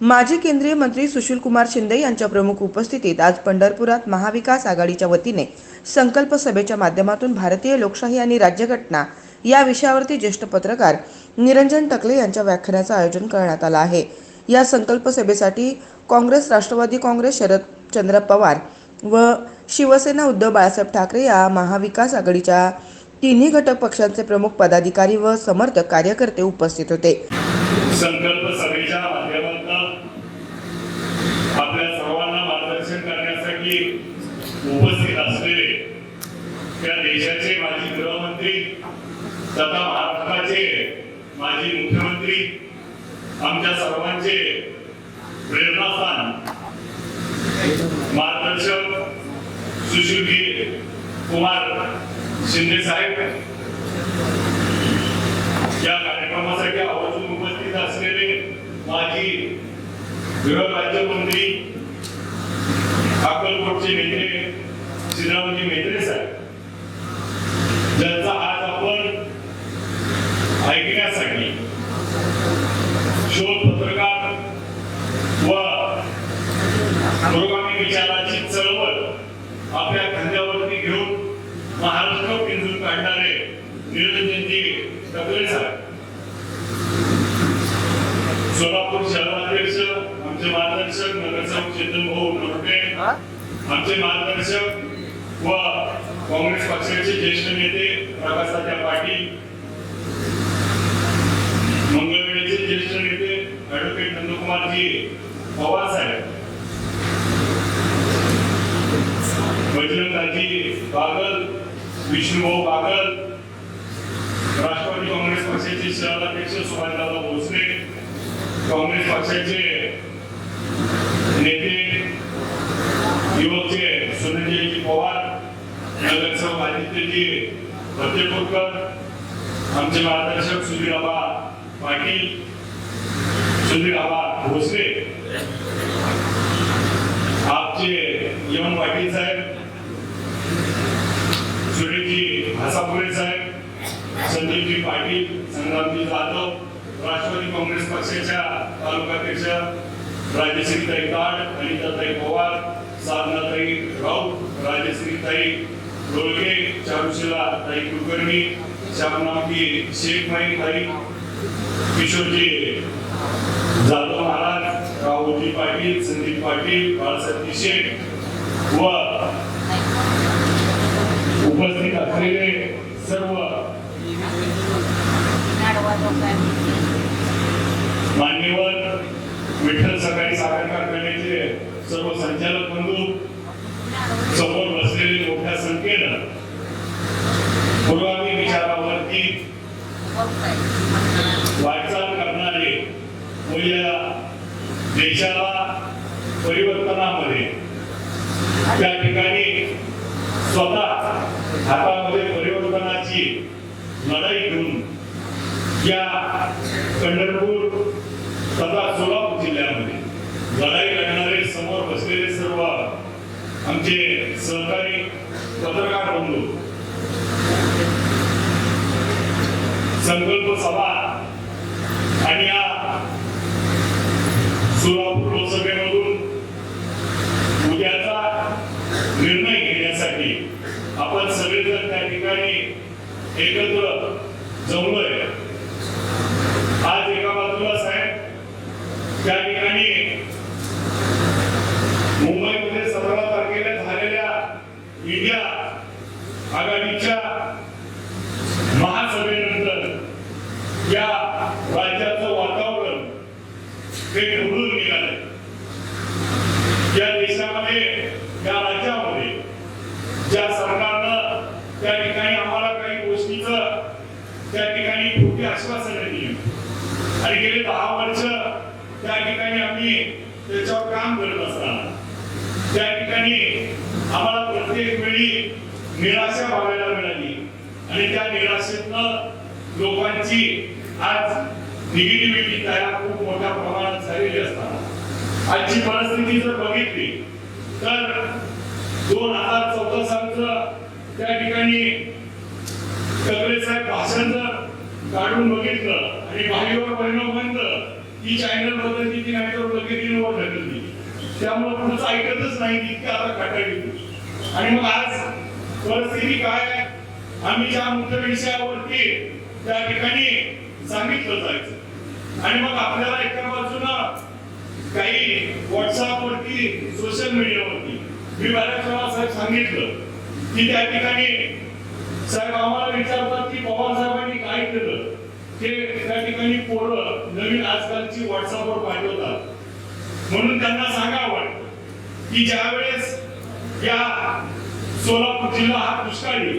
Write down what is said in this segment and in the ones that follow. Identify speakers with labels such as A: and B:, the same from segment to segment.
A: माजी केंद्रीय मंत्री सुशीलकुमार शिंदे यांच्या प्रमुख उपस्थितीत आज पंढरपुरात महाविकास आघाडीच्या वतीने संकल्प सभेच्या माध्यमातून भारतीय लोकशाही आणि राज्यघटना या विषयावरती ज्येष्ठ पत्रकार निरंजन टकले यांच्या व्याख्यानाचं आयोजन करण्यात आलं आहे. या संकल्प सभेसाठी काँग्रेस राष्ट्रवादी काँग्रेस शरदचंद्र पवार व शिवसेना उद्धव बाळासाहेब ठाकरे या महाविकास आघाडीच्या तिन्ही घटक पक्षांचे प्रमुख पदाधिकारी व समर्थक कार्यकर्ते उपस्थित होते.
B: संकल्प सभेच्या माध्यमातून आपल्या सर्वांना मार्गदर्शन करण्यासाठी उपस्थित असलेले त्या देशाचे माजी गृहमंत्री तथा महाराष्ट्राचे माजी मुख्यमंत्री आमच्या सर्वांचे प्रेरणास्थान मार्गदर्शक सुशीलजी कुमार शिंदे साहेब. या कार्यक्रमासाठी आवर्जून उपस्थित असलेले माजी गृहराज्यमंत्री अक्कलकोटचे नेते श्रीरामजी मेत्रे साहेब ज्यांचा आज आपण ऐकण्यासाठी शोध पत्रकार व पुरोगामी विचाराची चळवळ आपल्या खांद्यावरती घेऊन महाराष्ट्र पिंजून काढणारे निरंजनजी टकले साहेब सोलापूर शहराध्यक्ष आमचे मार्गदर्शक नगरसेवक चेतन भाऊ नरके आमचे मार्गदर्शक व काँग्रेस पक्षाचे ज्येष्ठ नेते विकासाच्या पाठी मंगळवेळेचे ज्येष्ठ नेते ऍडव्होकेट नंदकुमारजी पवार साहेब. बजरंगाजी बागल विष्णुभाऊ बागल राष्ट्रवादी काँग्रेस पक्षाचे शहराध्यक्ष सुभाषदादा भोसले काँग्रेस पक्षाचे नेते युवकचे सुनीलजी पवार नगरसेवक आदित्यजी फतेपूरकर आमचे मार्गदर्शक सुधीर आबा पाटील सुधीर आबा भोसले आपचे यमन पाटील साहेब सुरेशजी भासापुरे साहेब संदीपजी पाटील संग्रामजी जाधव राष्ट्रवादी काँग्रेस पक्षाच्या तालुकाध्यक्ष राजश्रीताई काड अनिताताई पवार साधनाताई राऊत राजश्रीताई डोलगे चारुशिला ताई कुलकर्णी शेख शेखमाई ताई किशोरजी जाधव महाराज राहुलजी पाटील संदीप पाटील बाळासाहेब शेख व उपस्थित असलेले सर्व मान्यवर विठ्ठल सकाळी साखर कारखान्याचे सर्व संचालक बंधू समोर बसलेले मोठ्या संख्येनं पूर्वामी विचारावरती वाटचाल करणारे व या देशाला परिवर्तनामध्ये त्या ठिकाणी स्वतः हातामध्ये परिवर्तनाची लढाई घेऊन या पंढरपूर तथा सोलापूर जिल्ह्यामध्ये लढाई लढणारे समोर बसलेले जे सहकारी पत्रकार बंधू संकल्प सभा आणि या सोलापूर लोकसभेमधून उद्याचा निर्णय घेण्यासाठी आपण सगळेजण त्या ठिकाणी एकत्र जमलोय आज एका बाजूला साहेब त्या ठिकाणी इंडिया आघाडीच्या महासभेनंतर या राज्याचं वातावरण हे ढवळून निघालं या देशामध्ये या राज्यामध्ये ज्या सरकारनं त्या ठिकाणी आम्हाला काही गोष्टीचं त्या ठिकाणी खोटी आश्वासनं दिली आणि गेले दहा वर्ष त्या ठिकाणी आम्ही त्याच्यावर काम करत असताना त्या ठिकाणी आम्हाला प्रत्येक वेळी निराशा बघायला मिळाली आणि त्या निराशेतनं लोकांची आज निगेटिव्हिटी तयार खूप मोठ्या प्रमाणात झालेली असताना आजची परिस्थिती जर बघितली तर दोन हजार चौदा सालचं त्या ठिकाणी ठाकरे साहेब भाषण जर काढून बघितलं आणि बाहेरवर परिणाम बंद ही चॅनल बदलली ती नाही तर लगेच ढकलली. त्यामुळे पुढचं ऐकतच नाही इतकी आता काटाळली आणि मग आज परिस्थिती काय आम्ही ज्या मुख्य विषयावरती त्या ठिकाणी सांगितलं जायचं. आणि मग आपल्याला एका बाजूनं काही व्हॉट्सअप वरती सोशल मीडियावरती मी बऱ्याच वेळा साहेब सांगितलं की त्या ठिकाणी साहेब आम्हाला विचारतात की पवार साहेबांनी काय केलं? ते त्या ठिकाणी पोरं नवीन आजकालची व्हॉट्सअपवर पाठवतात. म्हणून त्यांना सांगावं वाटतं की ज्या वेळेस या सोलापूर जिल्हा हा दुष्काळी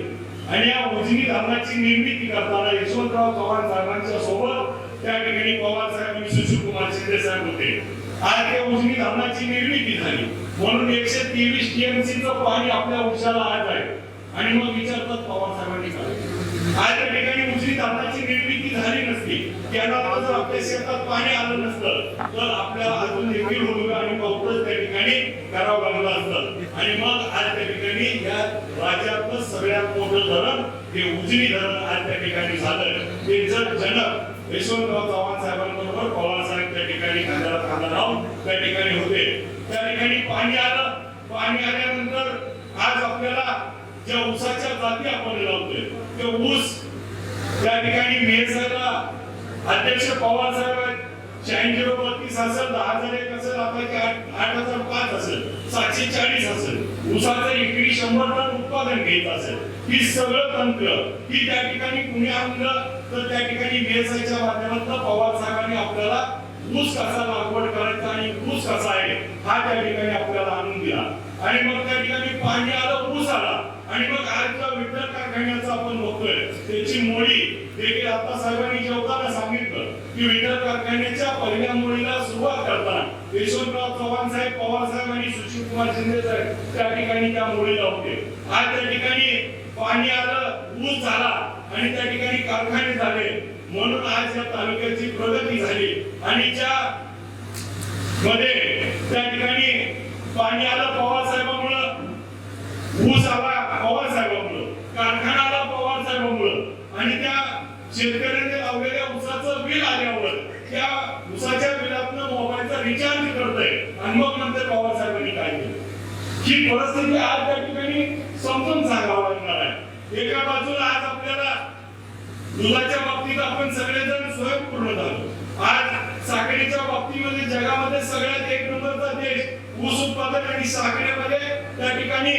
B: आणि या उजनी धरणाची निर्मिती करताना यशवंतराव चव्हाण साहेबांच्या सोबत त्या ठिकाणी पवार साहेब आणि सुशील कुमार शिंदे साहेब होते. आज त्या उजनी धरणाची निर्मिती झाली. म्हणून एकशे तेवीस टीएमसी पाणी आपल्या उशाला आज आहे आणि मग विचारतात पवार साहेबांनी काय आज त्या ठिकाणी उजनी धरणाची निर्मिती झाली नसती. त्यांना जर आपल्या शेतात पाणी आलं नसतं तर आपल्याला अजून देखील होतं आणि पाऊस त्या ठिकाणी करावं लागलं असतं. आणि मग आज त्या ठिकाणी या राज्यातलं सगळ्यात मोठं धरण हे उजनी धरण आज त्या ठिकाणी झालं. ते जर जनक यशवंतराव चव्हाण साहेबांबरोबर त्या ठिकाणी होते. त्या ठिकाणी पाणी आलं. पाणी आल्यानंतर आज आपल्याला ज्या ऊसाच्या जाती आपण लावतोय ते ऊस त्या ठिकाणी मेहसाला अध्यक्ष पवार साहेब आहेत. शहाऐंशी बत्तीस असेल दहा हजार एक असेल आता आठ हजार पाच असेल सातशे चाळीस असेल. ऊसाचं एकरी शंभर टन उत्पादन घेत असेल. ही सगळं तंत्र ही त्या ठिकाणी कुणी आणलं तर त्या ठिकाणी मेहसाच्या माध्यमातून पवार साहेबांनी आपल्याला ऊस कसा लागवड करायचा आणि ऊस कसा आहे. हा त्या ठिकाणी आपल्याला आणून दिला. आणि मग त्या ठिकाणी पाणी आलं ऊस आला. आणि मग आजच्या विठ्ठल कारखान्याचं आपण बघतोय. त्याची मोळी देखील आता साहेबांनी जेवताना सांगितलं की विठ्ठल कारखान्याच्या पहिल्या मोळीला सुरुवात करताना यशवंतराव चव्हाण साहेब पवार साहेब आणि सुशील कुमार शिंदे साहेब त्या ठिकाणी त्या मोळीला होते. आज त्या ठिकाणी पाणी आलं ऊस झाला आणि त्या ठिकाणी कारखाने झाले. म्हणून आज या तालुक्याची प्रगती झाली. आणि ज्या मध्ये त्या ठिकाणी पाणी आलं पवार साहेबांमुळं ऊस आला पवार साहेबांमुळं कारखाना आला पवार साहेबांमुळं आणि त्या शेतकऱ्यांनी लावलेल्या ऊसाचं बिल आल्यामुळं त्या ऊसाच्या बिलातनं मोबाईलचा रिचार्ज करतोय. आणि मग नंतर पवार साहेबांनी काय केलं? ही परिस्थिती आज त्या ठिकाणी समजून सांगावं लागणार आहे. एका बाजूला आज आपल्याला दुधाच्या बाबतीत आपण सगळेजण स्वयंपूर्ण झालो. आज साखरेच्या बाबतीमध्ये जगामध्ये सगळ्यात एक नंबरचा देश ऊस उत्पादन आणि साखरेमध्ये त्या ठिकाणी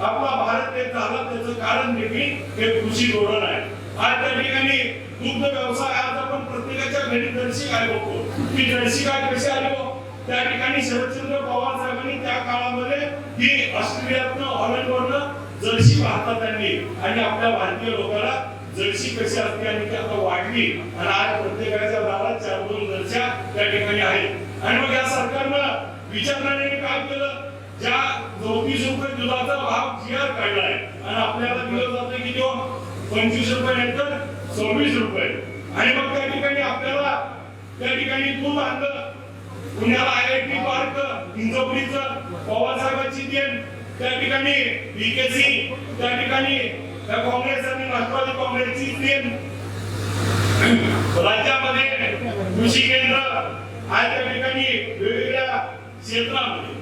B: आपला भारत देश झाला त्याचं कारण देखील हे कृषी धोरण आहे. आज त्या ठिकाणी दुग्ध व्यवसाय आज आपण प्रत्येकाच्या घरी जर्सी गाय बघतो. ती जर्सी गाय कशी आली हो? त्या ठिकाणी शरदचंद्र पवार साहेबांनी त्या काळामध्ये ही ऑस्ट्रेलियातनं हॉलंडवरनं जर्सी भारतात आणली आणि आपल्या भारतीय लोकांना जर्सी कशी आता वाढली आणि आज प्रत्येकाच्या दारात चार दोन जर्स्या त्या ठिकाणी आहेत आणि मग या सरकारनं विचारणाऱ्याने काय केलं. ज्या चौतीस रुपये दुधाचा भाव जी आर काढलाय आणि आपल्याला दिलं जातं की तो पंचवीस रुपये नंतर सव्वीस रुपये. आणि मग त्या ठिकाणी आपल्याला त्या ठिकाणी तूप आणलं पुण्याला आय आय टी पार्क इंजोरीचं पवारसाहेबांची देण त्या ठिकाणी बीकेसी त्या ठिकाणी त्या काँग्रेस आणि राष्ट्रवादी काँग्रेसची देण राज्यामध्ये कृषी केंद्र आज त्या ठिकाणी वेगवेगळ्या क्षेत्रामध्ये.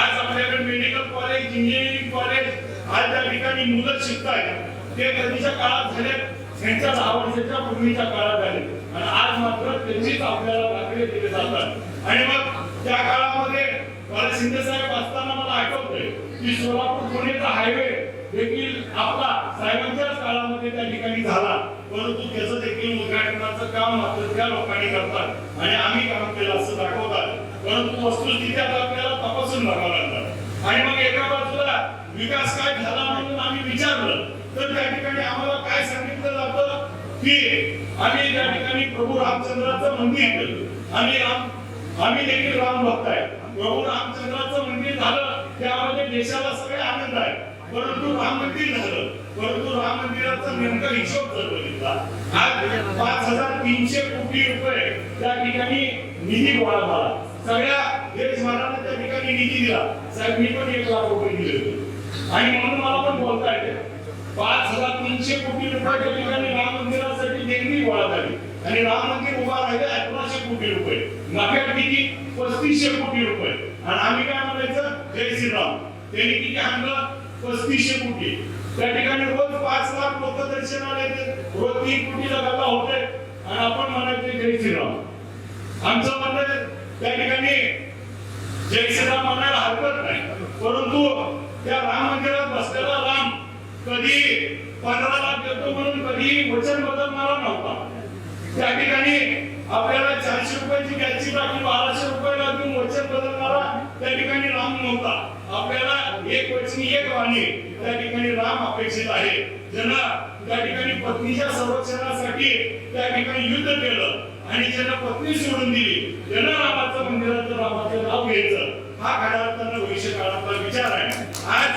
B: आज आपल्याकडे मेडिकल कॉलेज इंजिनिअरिंग कॉलेज आज त्या ठिकाणी मुलं शिकतायत ते कधीच्या काळात झाले? त्यांच्या दहा वर्षाच्या पूर्वीच्या काळात झाले. आणि आज मात्र त्यांचीच आपल्याला दाखले दिले जातात. आणि मग त्या काळामध्ये मला शिंदे साहेब असताना मला आठवतंय की सोलापूर पुणेचा हायवे देखील आपला साहेबांच्याच काळामध्ये त्या ठिकाणी झाला. परंतु त्याचं देखील उद्घाटनाचं काम मात्र त्या लोकांनी करतात आणि आम्ही काम केलं असं दाखवतात. परंतु वस्तुस्थिती आता आपल्याला तपासून बघावं लागतात आणि मग एका बाजूला विकास काय झाला म्हणून आम्ही विचारलं तर त्या ठिकाणी आम्हाला काय सांगितलं जातं? की आम्ही त्या ठिकाणी प्रभू रामचंद्राचं मंदिर केलं. आम्ही राम आम्ही देखील राम भक्त आहे. प्रभू रामचंद्राचं मंदिर झालं त्यामध्ये देशाला सगळे आनंद आहे. परंतु राम मंदिर झालं परंतु राम मंदिराचा नेमका हिशोब जर बघितला आज पाच हजार तीनशे कोटी रुपये त्या ठिकाणी निधी गोळा झाला. सगळ्या देशभराने त्या ठिकाणी निधी दिला. साहेब मी पण एक लाख रुपये दिले होते. आणि म्हणून मला पण बोलता येते. पाच हजार तीनशे कोटी रुपये त्या ठिकाणी राम मंदिरासाठी देणगी गोळा झाली. आणि राम मंदिर उभा राहिले अठराशे कोटी रुपये. नफ्यात किती? पस्तीसशे कोटी रुपये. आणि आम्ही काय म्हणायचं? जय श्रीराम. त्यांनी किती आणलं? पस्तीसशे कोटी. त्या ठिकाणी रोज पाच लाख लोक दर्शनाला येतात रोज तीन कोटी गल्ला होते. आणि आपण म्हणायचे जय श्रीराम. आमचं म्हणणं त्या ठिकाणी जय श्रीराम म्हणायला हरकत नाही. परंतु त्या राम मंदिरात बसलेला राम कधी पंधरा लाख देतो म्हणून कधी वचन बदलणारा नव्हता. त्या ठिकाणी आपल्याला चारशे रुपयाची गॅसची टाकी बाराशे रुपयाला देऊन वचन बदलणारा त्या ठिकाणी राम नव्हता. आपल्याला एक वचनी एक वाणी त्या ठिकाणी राम अपेक्षित आहे. ज्यांना त्या ठिकाणी पत्नीच्या संरक्षणासाठी त्या ठिकाणी युद्ध केलं आणि ज्यांना पत्नी सोडून दिली ज्यांना रामाचं मंदिराचं रामाचं नाव घ्यायचं हा खऱ्या अर्थानं भविष्य काळातला विचार आहे. आज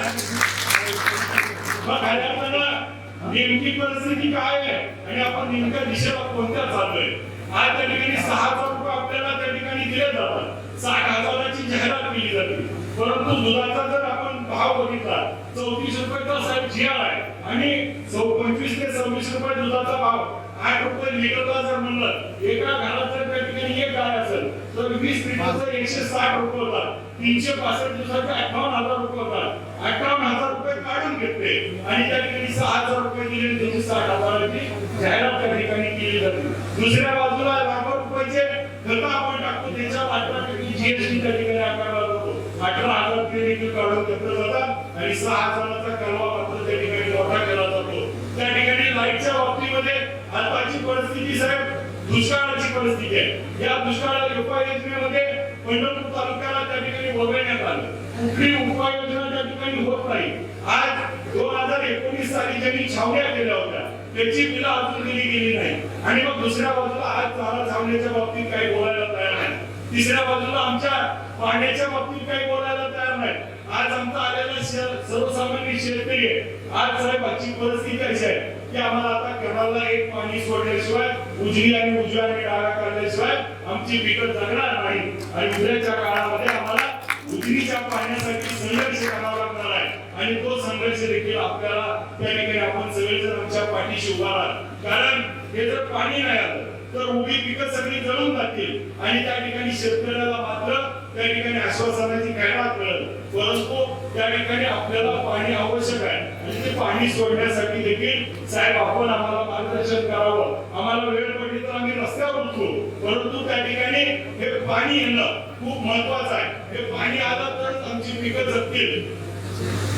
B: मग खऱ्या अर्थानं नेमकी परिस्थिती काय आहे आणि आपण नेमक्या दिशेला कोणत्या चाललोय? आज त्या ठिकाणी सहा हजार रुपये आपल्याला त्या ठिकाणी दिले जातात. साठ हजाराची जाहिरात केली जाते. परंतु दुधाचा जर आपण भाव बघितला चौतीस तर साहेब जिया आहे. आणि चौ पंचवीस ते सव्वीस रुपये दुधाचा भाव आठ रुपये लिटरला जर म्हणलं एका घरात जर त्या ठिकाणी एक गाय असेल तर वीस लिटरचा एकशे साठ रुपये होतात. तीनशे पासष्ट दिवसाचे अठ्ठावन्न हजार रुपये होतात. अठ्ठावन्न हजार रुपये काढून घेतले. आणि त्या ठिकाणी सहा हजार रुपये दिले दोनशे साठ हजाराची जाहिरात त्या ठिकाणी केली जाते. दुसऱ्या बाजूला लाखो रुपयाचे खत आपण टाकतो. त्याच्या अठरा जीएसटी हजार काढून घेतलं जातात आणि सहा जणांचा करवा मात्र त्या ठिकाणी मोठा केला जातो. त्या ठिकाणी लाईटच्या बाबतीमध्ये आताची परिस्थिती साहेब दुष्काळाची परिस्थिती आहे. या दुष्काळ उपाययोजनेमध्ये पंढरपूर तालुक्याला त्या ठिकाणी वगळण्यात आलं. कुठली उपाययोजना त्या ठिकाणी होत नाही. आज दोन हजार एकोणीस साली ज्यांनी छावण्या केल्या होत्या त्याची बिलं अजून दिली गेली नाही. आणि मग दुसऱ्या बाजूला आज चारा छावण्याच्या बाबतीत काही बोलायला तयार नाही. तिसऱ्या बाजूला आमच्या पाण्याच्या बाबतीत काही बोलायला तयार नाही आज आमचा आलेला सर्वसामान्य शेतकरी आहे. आज साहेब आजची परिस्थिती अशी आहे? की आम्हाला आता केरळला एक पाणी सोडल्याशिवाय उजवी आणि उजव्या आणि डाव्या काढल्याशिवाय आमची पिकं जगणार नाही. आणि उद्याच्या काळामध्ये आम्हाला उजवीच्या पाण्यासाठी संघर्ष करावा लागणार आहे. आणि तो संघर्ष देखील आपल्याला त्या ठिकाणी आपण सगळेजण आमच्या पाठीशी उभा राहाल कारण हे जर पाणी नाही आलं तर उभी पिकं सगळी जळून जातील. आणि त्या ठिकाणी शेतकऱ्याला मात्र त्या ठिकाणी आश्वासनाची काय मात्र परंतु त्या ठिकाणी आपल्याला पाणी आवश्यक आहे. आणि ते पाणी सोडण्यासाठी देखील साहेब आपण आम्हाला मार्गदर्शन करावं. आम्हाला वेळ पडली तर आम्ही रस्त्यावर उतरू. परंतु त्या ठिकाणी हे पाणी येणं खूप महत्वाचं आहे. हे पाणी आलं तर आमची पिकं जगतील.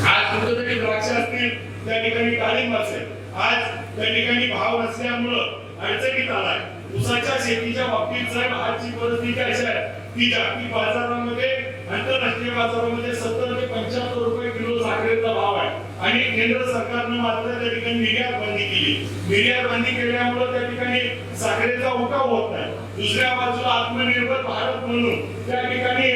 B: आज कुठेतरी द्राक्ष असतील त्या ठिकाणी डाळिंब असेल. आज त्या ठिकाणी भाव नसल्यामुळं अडचणीत आलाय. ऊसाच्या शेतीच्या बाबतीत साहेब आजची परिस्थिती अशी आहे? की जागतिक बाजारामध्ये आंतरराष्ट्रीय बाजारामध्ये सत्तर ते पंच्याहत्तर रुपये किलो साखरेचा भाव आहे. आणि केंद्र सरकारनं मात्र त्या ठिकाणी निर्यात बंदी केली. निर्यात बंदी केल्यामुळे त्या ठिकाणी साखरेचा उठाव होत नाही. दुसऱ्या बाजूला आत्मनिर्भर भारत म्हणून त्या ठिकाणी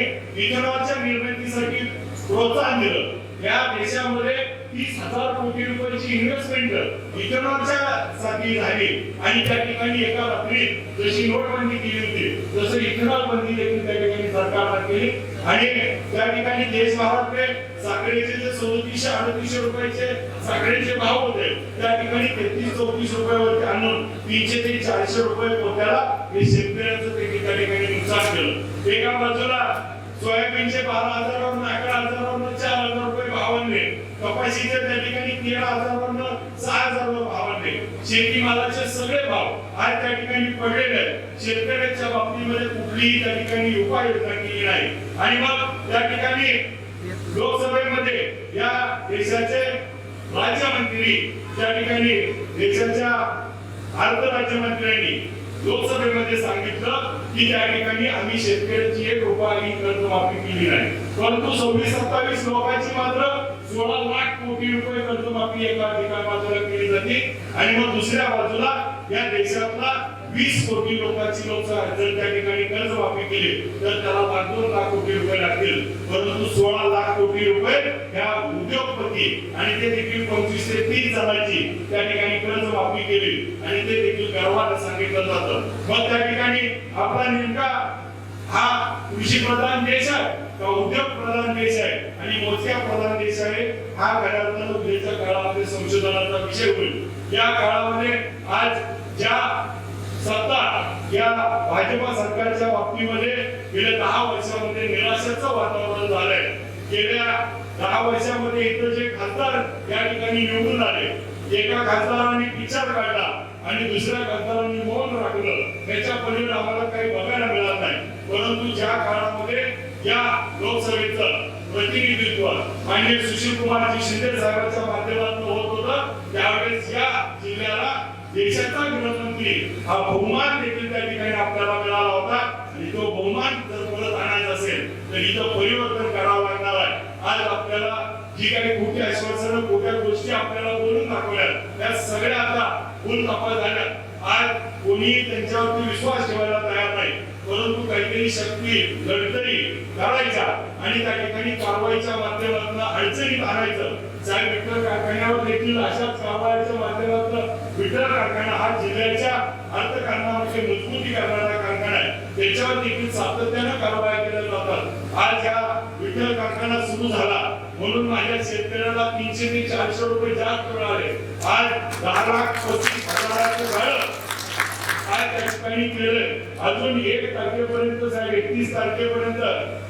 B: इथेनॉलच्या निर्मितीसाठी प्रोत्साहन दिलं. या देशामध्ये तीस हजार कोटी रुपयाची इन्व्हेस्टमेंट इथेनॉलच्या साठी झाली. आणि त्या ठिकाणी एका रात्रीत जशी नोटबंदी केली होती तसं इथेनॉल बंदी देखील त्या ठिकाणी सरकारनं केली. आणि त्या ठिकाणी देशभरातले साखरेचे जे सदतीसशे अडतीसशे रुपयाचे साखरेचे भाव होते त्या ठिकाणी तेहतीस चौतीस रुपयावरती आणून तीनशे ते चारशे रुपये पोत्याला हे शेतकऱ्यांचं ते त्या ठिकाणी नुकसान केलं. एका बाजूला सोयाबीनचे बारा हजारावरून अकरा हजार कपाशीचे त्या ठिकाणी तेरा हजारावरून सहा हजारावर भाव आणले. शेतीमालाचे सगळे भाव आज त्या ठिकाणी पडलेले आहेत. शेतकऱ्यांच्या बाबतीमध्ये कुठलीही त्या ठिकाणी उपाययोजना केली नाही. आणि मग त्या ठिकाणी लोकसभेमध्ये या देशाचे राज्यमंत्री त्या ठिकाणी देशाच्या अर्थ राज्यमंत्र्यांनी लोकसभेमध्ये सांगितलं की त्या ठिकाणी आम्ही शेतकऱ्यांची एक रुपयाही कर्जमाफी केली नाही. परंतु सव्वीस सत्तावीस लोकांची मात्र सोळा लाख कोटी रुपये कर्जमाफी एका एका बाजूला केली जाते. आणि मग दुसऱ्या बाजूला या देशातला वीस कोटी लोकांची लोकसभा जर त्या ठिकाणी कर्जमाफी केली तर त्याला लाख दोन लाख कोटी रुपये लागतील. परंतु सोळा लाख कोटी रुपये ह्या उद्योगपती आणि ते देखील पंचवीस ते तीस जणांची त्या ठिकाणी कर्जमाफी केली. आणि ते देखील गर्वाला सांगितलं जातं. मग त्या ठिकाणी आपला नेमका हा कृषी प्रधान देश आहे किंवा उद्योग प्रधान देश आहे आणि मोठ्या प्रधान देश आहे हा घरातून उद्याच्या काळामध्ये संशोधनाचा विषय होईल. या काळामध्ये आज ज्या सत्ता या भाजपा सरकारच्या बाबतीमध्ये गेल्या दहा वर्षामध्ये निराशेचं वातावरण झालंय. गेल्या दहा वर्षामध्ये इथं जे खासदार या ठिकाणी निवडून आले एका खासदाराने विचार काढला आणि दुसऱ्या खासदारांनी मौन राखलं. त्याच्या परिणाम आम्हाला काही बघायला मिळत नाही. परंतु ज्या काळामध्ये या लोकसभेचं प्रतिनिधित्व माननीय सुशील कुमारजी शिंदे साहेबांच्या माध्यमातून होत होतं त्यावेळेस या जिल्ह्याला देशाचा गृहमंत्री हा बहुमान देखील त्या ठिकाणी आपल्याला मिळाला होता. आणि तो बहुमान जर परत आणायचा असेल तर इथं परिवर्तन करावं लागणार आहे. आज आपल्याला जी काही खोटी आश्वासनं खोट्या गोष्टी आपल्याला बोलून दाखवल्या त्या सगळ्या आता फुल तपास झाल्या आज कोणी त्यांच्यावरती विश्वास ठेवायला तयार नाही. परंतु काहीतरी शक्ती लढतरी करायचा आणि त्या ठिकाणी कारवाईच्या माध्यमातून अडचणीत आणायचं. साहेब विठ्ठल कारखान्यावर देखील अशाच कारवाईच्या माध्यमातून विठ्ठल कारखाना हा जिल्ह्याच्या अर्थकारणामध्ये मजबूती करणारा कारखाना आहे. त्याच्यावर देखील सातत्यानं कारवाया केल्या जातात. आज या विठ्ठल कारखाना सुरू झाला. म्हणून माझ्या शेतकऱ्याला तीनशे ते चारशे रुपये जास्त मिळाले. आज दहा लाख पस्तीस हजाराचं झालं त्या ठिकाणी अजून एक तारखेपर्यंत साहेब एकतीस तारखेपर्यंत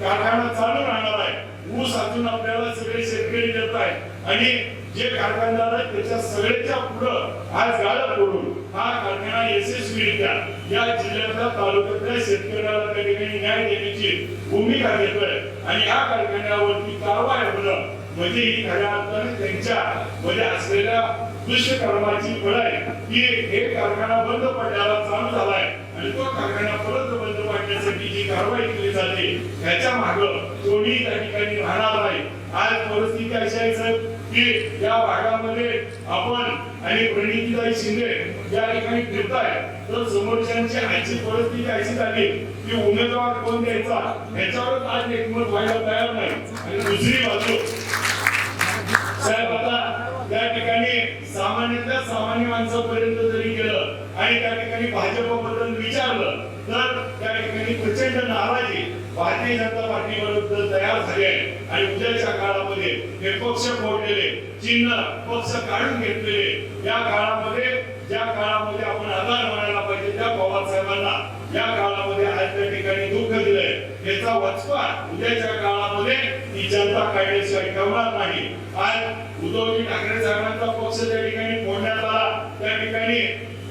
B: कारखाना चालू राहणार आहे. ऊस अजून आपल्याला सगळे शेतकरी देत आहेत. आणि जे कारखानदार आहेत त्याच्या सगळ्याच्या पुढं आज गाळा पडून हा कारखाना यशस्वीरित्या या जिल्ह्यातल्या तालुक्यातल्या शेतकऱ्याला त्या ठिकाणी न्याय देण्याची भूमिका घेतोय. आणि या कारखान्यावरती कारवाई होणं म्हणजे ही खऱ्या अर्थाने त्यांच्या मध्ये असलेल्या दृश्य दुष्कर्माची फळ आहे. की एक कारखाना बंद पडण्याला चालू झालाय आणि तो कारखाना परत बंद पाडण्यासाठी जी कारवाई केली जाते त्याच्या माग कोणी त्या ठिकाणी राहणार नाही. आज परिस्थिती अशी आहे सर की या भागामध्ये आपण आणि प्रणितीताई शिंदे या ठिकाणी फिरताय तर समोरच्यांची आजची परिस्थिती अशी झाली की उमेदवार कोण द्यायचा? याच्यावरच आज एकमत व्हायला तयार नाही. आणि दुसरी बाजू साहेब आता त्या ठिकाणी सामान्यातल्या सामान्य माणसापर्यंत जरी गेलं आणि त्या ठिकाणी भाजपबद्दल विचारलं तर त्या ठिकाणी प्रचंड नाराजी भारतीय जनता पार्टी विरुद्ध तयार झाली आहे. आणि उद्याच्या काळामध्ये हे पक्ष फोडलेले चिन्ह पक्ष काढून घेतलेले या काळामध्ये ज्या काळामध्ये आपण आधार मानायला पाहिजे त्या पवार साहेबांना या काळामध्ये आज त्या ठिकाणी दुःख दिलंय. याचा वचपा उद्याच्या काळामध्ये ही जनता काढल्याशिवाय ठेवणार नाही. आज उद्धवजी ठाकरे साहेबांचा पक्ष त्या ठिकाणी फोडण्यात आला. त्या ठिकाणी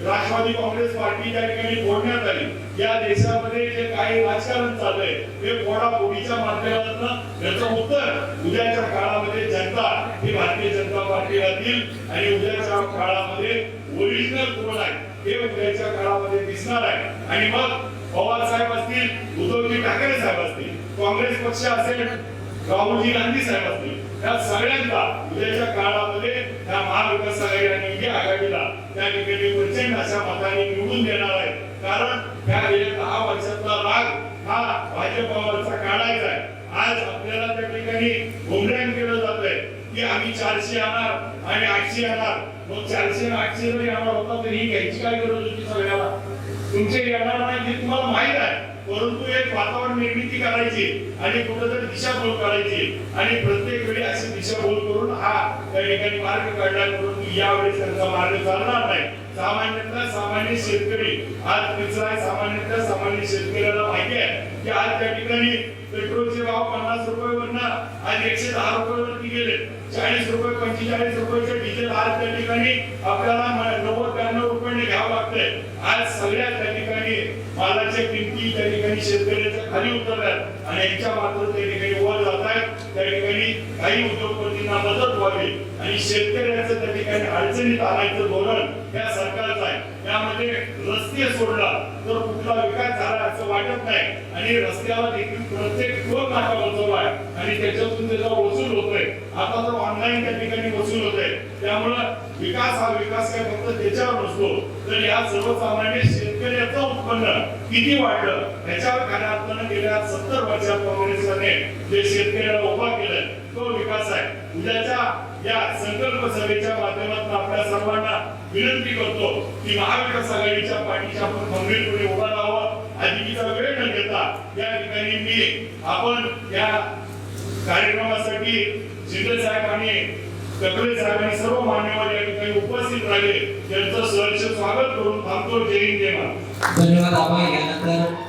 B: राष्ट्रवादी काँग्रेस पार्टी त्या ठिकाणी फोडण्यात आली. या देशामध्ये जे काही राजकारण चाललंय हे फोडाफोडीच्या माध्यमातून याचं उत्तर उद्याच्या काळामध्ये जनता ही भारतीय जनता पार्टीला देईल. आणि उद्याच्या काळामध्ये ओरिजिनल कोण आहे हे उद्याच्या काळामध्ये दिसणार आहे. आणि मग पवार साहेब असतील उद्धवजी ठाकरे साहेब असतील काँग्रेस पक्ष असेल राहुलजी गांधी साहेब असतील त्या सगळ्यांना उद्याच्या काळामध्ये त्या महाविकास आघाडी आणि इंडिया आघाडीला त्या ठिकाणी प्रचंड अशा मताने निवडून देणार आहे. कारण त्या गेल्या दहा वर्षातला राग हा भाजपावरचा काढायचा आहे. आज आपल्याला त्या ठिकाणी घुमऱ्यान केलं जातंय की आम्ही चारशे आणणार आणि आठशे आणणार. मग चारशे आठशे येणार होता तरी ही घ्यायची काय गरज होती सगळ्याला? तुमचे येणार नाही ते तुम्हाला माहीत आहे. परंतु एक वातावरण निर्मिती करायची आणि कुठेतरी दिशाभूल करायची आणि प्रत्येक वेळी अशी दिशाभूल करून हा त्या ठिकाणी मार्ग काढला परंतु यावेळी त्यांचा मार्ग चालणार नाही. सामान्यतः सामान्य शेतकरी आज तिसरा सामान्यतः सामान्य शेतकऱ्याला माहिती आहे की आज त्या ठिकाणी पेट्रोलचे भाव पन्नास रुपये रुपयावरनं आज एकशे दहा रुपयावरती गेले. चाळीस रुपये पंचेचाळीस रुपयाचे डिझेल आज त्या ठिकाणी आपल्याला नव्वद ब्याण्णव रुपयाने घ्यावं लागतंय. आज सगळ्या त्या ठिकाणी मालाचे काही त्या शेतकऱ्याच्या खाली उतरल्यात आणि यांच्या मात्र त्या ठिकाणी वर जात आहेत त्या ठिकाणी काही उद्योगपतींना मदत व्हावी आणि शेतकऱ्याचं त्या ठिकाणी अडचणीत आणायचं धोरण या सरकारचं आहे. त्यामध्ये रस्ते सोडला तर कुठला विकास झाला असं वाटत नाही. आणि रस्त्यावर देखील प्रत्येक टोल नाका बसवला आहे. आणि त्याच्यातून त्याचा वसूल होतोय. आता तर ऑनलाईन त्या ठिकाणी वसूल होत आहे त्यामुळं विकास हा विकास काय फक्त त्याच्यावर नसतो. तर या सर्वसामान्य शेतकऱ्याचं उत्पन्न किती वाढलं ह्याच्यावर कार्यात्मन गेल्या सत्तर वर्षात काँग्रेसने जे शेतकऱ्याला उभा केलं तो विकास आहे. उद्याच्या या संकल्प सभेच्या माध्यमातून आपल्या सर्वांना विनंती करतो की महाविकास आघाडीच्या पाठीशी आपण खंबीरपणे उभा राहावं. अधिकीचा वेळ न घेता या ठिकाणी मी आपण या कार्यक्रमासाठी शिंदे साहेब आणि सगळे साहेबांनी सर्व मान्यवर या ठिकाणी उपस्थित राहिले. त्यांचं सहर्ष स्वागत करून थांबतो. जय हिंद जय महाराष्ट्र
C: धन्यवाद. आबा यानंतर